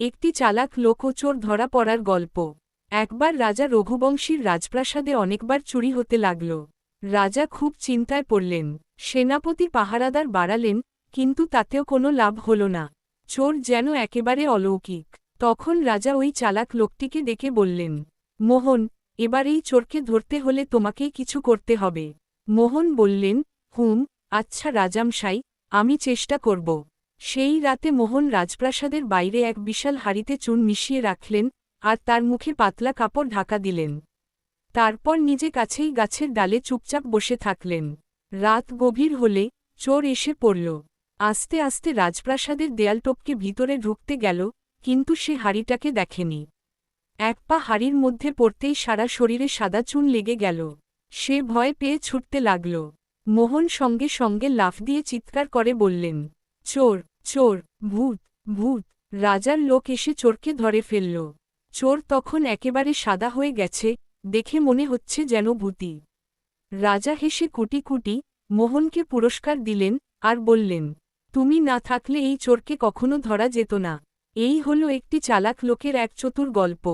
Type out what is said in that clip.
একটি চালাক লোক ও চোর ধরা পড়ার গল্প। একবার রাজা রঘুবংশীর রাজপ্রাসাদে অনেকবার চুরি হতে লাগল। রাজা খুব চিন্তায় পড়লেন। সেনাপতি পাহারাদার বাড়ালেন, কিন্তু তাতেও কোনো লাভ হল না। চোর যেন একেবারে অলৌকিক। তখন রাজা ওই চালাক লোকটিকে ডেকে বললেন, মোহন, এবার এই চোরকে ধরতে হলে তোমাকেই কিছু করতে হবে। মোহন বললেন, হুম আচ্ছা রাজামশাই, আমি চেষ্টা করব। সেই রাতে মোহন রাজপ্রাসাদের বাইরে এক বিশাল হাড়িতে চুন মিশিয়ে রাখলেন আর তার মুখে পাতলা কাপড় ঢাকা দিলেন। তারপর নিজে কাছেই গাছের ডালে চুপচাপ বসে থাকলেন। রাত গভীর হলে চোর এসে পড়ল। আস্তে আস্তে রাজপ্রাসাদের দেয়াল ভিতরে ঢুকতে গেল, কিন্তু সে হাড়িটাকে দেখেনি। এক পা হাড়ির মধ্যে পড়তেই সারা শরীরে সাদা চুন লেগে গেল। সে ভয় পেয়ে ছুটতে লাগল। মোহন সঙ্গে সঙ্গে লাফ দিয়ে চিৎকার করে বললেন, চোর চোর, ভূত ভূত, রাজার লোক এসে চোরকে ধরে ফেলল। চোর তখন একেবারে সাদা হয়ে গেছে, দেখে মনে হচ্ছে যেন ভূতি। রাজা হেসে কুটি কুটি মোহনকে পুরস্কার দিলেন আর বললেন, তুমি না থাকলে এই চোরকে কখনো ধরা যেত না। এই হল একটি চালাক লোকের এক চতুর গল্প।